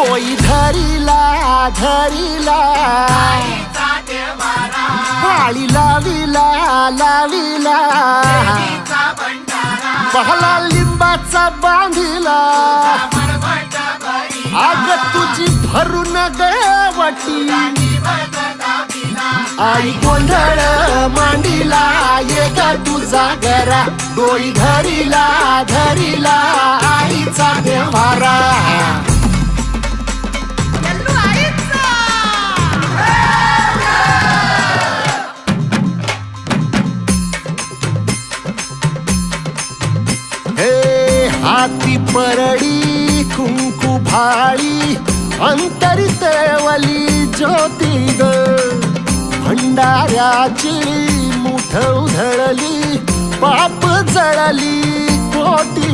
कोई धरिला धरिला। पाळी लाविला लाविला। पहला लिंबाचा बांधिला। आग तुझी भरून गवटी आई गोंधळ मांडीला ये का तुझा घरा डोई धरिला हे हाती परडी कुंकू भाळी अंतरितवली ज्योती ग. भंडाऱ्याची मुठ उधळली पाप जळली कोटी